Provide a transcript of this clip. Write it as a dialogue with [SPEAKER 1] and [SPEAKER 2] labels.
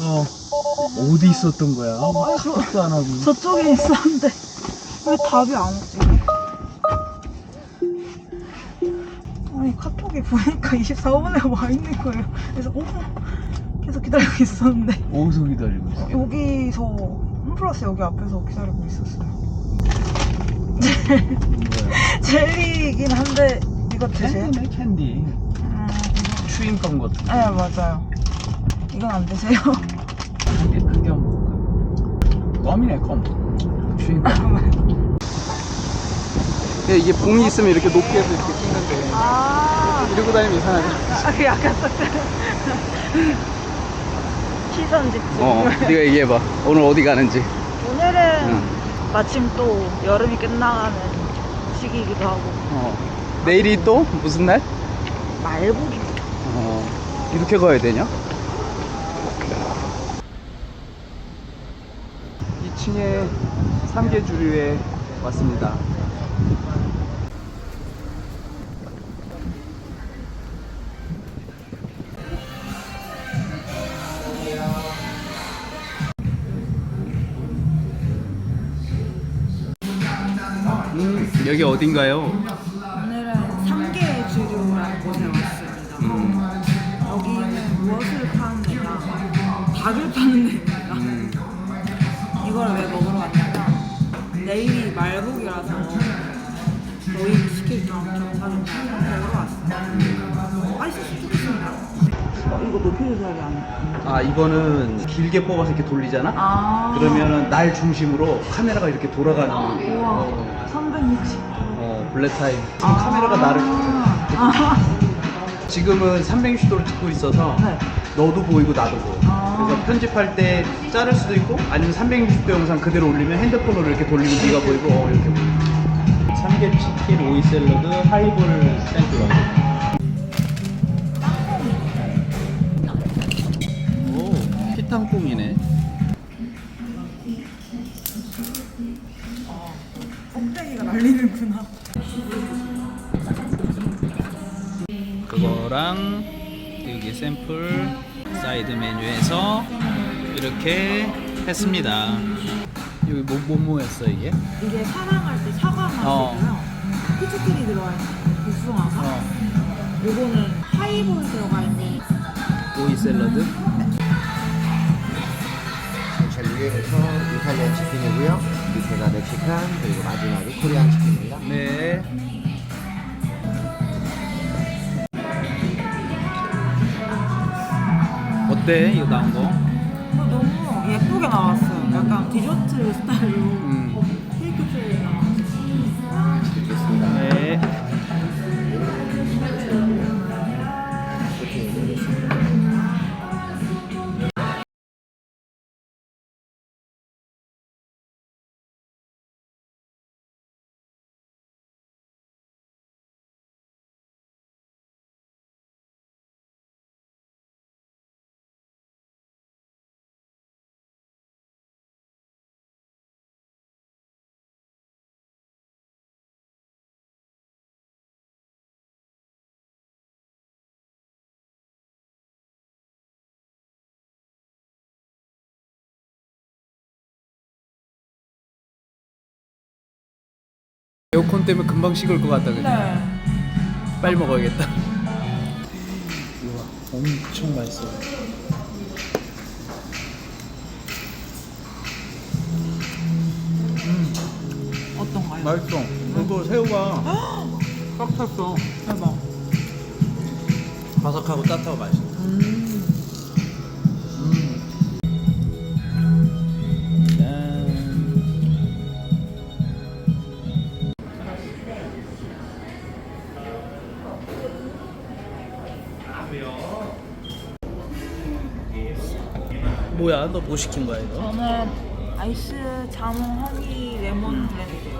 [SPEAKER 1] 어 어디 있었던 거야? 아무것도 안 하고.
[SPEAKER 2] 저쪽에 있었는데 왜 답이 안 오지? 아니 카톡에 보니까 24분에 와 있는 거예요. 그래서 어머 계속 기다리고 있었는데
[SPEAKER 1] 어디서 기다리고 있어?
[SPEAKER 2] 여기서 홈플러스 여기 앞에서 기다리고 있었어요.
[SPEAKER 1] 뭐야?
[SPEAKER 2] 젤리이긴 한데 이거 드세요?
[SPEAKER 1] 캔디네 캔디.
[SPEAKER 2] 음,
[SPEAKER 1] 추인감 같은. 거.
[SPEAKER 2] 네 맞아요. 이건 안 드세요?
[SPEAKER 1] 크게 크게 한번? 껌이네 껌. 추인감. 야, 이게 봉이 있으면 이렇게 높게 해서 이렇게 찍는데
[SPEAKER 2] 아,
[SPEAKER 1] 이러고 다니면 이상하지.
[SPEAKER 2] 아, 그 약간 딱 시선 집중.
[SPEAKER 1] 어, 네가 얘기해봐. 오늘 어디 가는지.
[SPEAKER 2] 오늘은
[SPEAKER 1] 응.
[SPEAKER 2] 마침 또 여름이 끝나가는 시기이기도 하고
[SPEAKER 1] 어. 내일이 또 무슨 날?
[SPEAKER 2] 말복이
[SPEAKER 1] 어. 이렇게 가야 되냐? 2층에 삼계주류에 왔습니다. 음, 여기 어딘가요?
[SPEAKER 2] 오늘은 삼계주류라는 곳에 왔습니다.
[SPEAKER 1] 음,
[SPEAKER 2] 여기는 무엇을 파는 데냐? 닭을 파는 데 말복이라서 너희 시킬 겸 먹으러 왔어요. 맛있었으면 좋겠습니다. 어, 이거 높이 조절이 안
[SPEAKER 1] 아 이거는 길게 뽑아서 이렇게 돌리잖아?
[SPEAKER 2] 아.
[SPEAKER 1] 그러면은 날 중심으로 카메라가 이렇게 돌아가는
[SPEAKER 2] 우와.
[SPEAKER 1] 어,
[SPEAKER 2] 360.
[SPEAKER 1] 어 블랙 타임 지금 카메라가 나를
[SPEAKER 2] 아.
[SPEAKER 1] 지금은 360도로 찍고 있어서
[SPEAKER 2] 네.
[SPEAKER 1] 너도 보이고 나도 보여
[SPEAKER 2] 아.
[SPEAKER 1] 편집할 때 자를 수도 있고 아니면 360도 영상 그대로 올리면 핸드폰으로 이렇게 돌리면 네가 보이고 어, 이렇게 보여 삼계치킨 오이 샐러드 하이볼 샌드위치 오 피탕콩이네.
[SPEAKER 2] 껍데기가 날리는구나.
[SPEAKER 1] 그거랑 여기 샘플 사이드 메뉴에서 이렇게 했습니다. 여기 뭐, 뭐, 뭐였어 이게?
[SPEAKER 2] 이게 사랑할 때 사과 맛이고요.
[SPEAKER 1] 어.
[SPEAKER 2] 피치크림 들어가 있는 복숭아가.
[SPEAKER 1] 어,
[SPEAKER 2] 요거는 하이볼 들어가 있는
[SPEAKER 1] 오이 샐러드.
[SPEAKER 3] 젤리에서 이탈리안 치킨이고요. 밑에가 멕시칸 그리고 마지막이 코리안 치킨입니다.
[SPEAKER 1] 네. 어때 이거 나온 거?
[SPEAKER 2] 어, 너무 예쁘게 나왔어요. 약간 디저트 스타일로
[SPEAKER 1] 음. 에어컨 때문에 금방 식을 것 같다 그지?
[SPEAKER 2] 네.
[SPEAKER 1] 빨리 먹어야겠다. 우와, 엄청 맛있어.
[SPEAKER 2] 어떤가요?
[SPEAKER 1] 맛있어. 그리고 새우가 꽉 찼어.
[SPEAKER 2] 대박.
[SPEAKER 1] 바삭하고 따뜻하고 맛있어.
[SPEAKER 2] 음.
[SPEAKER 1] 뭐야? 너 뭐 시킨 거야 이거?
[SPEAKER 2] 저는 아이스 자몽 허니 레몬 블렌드.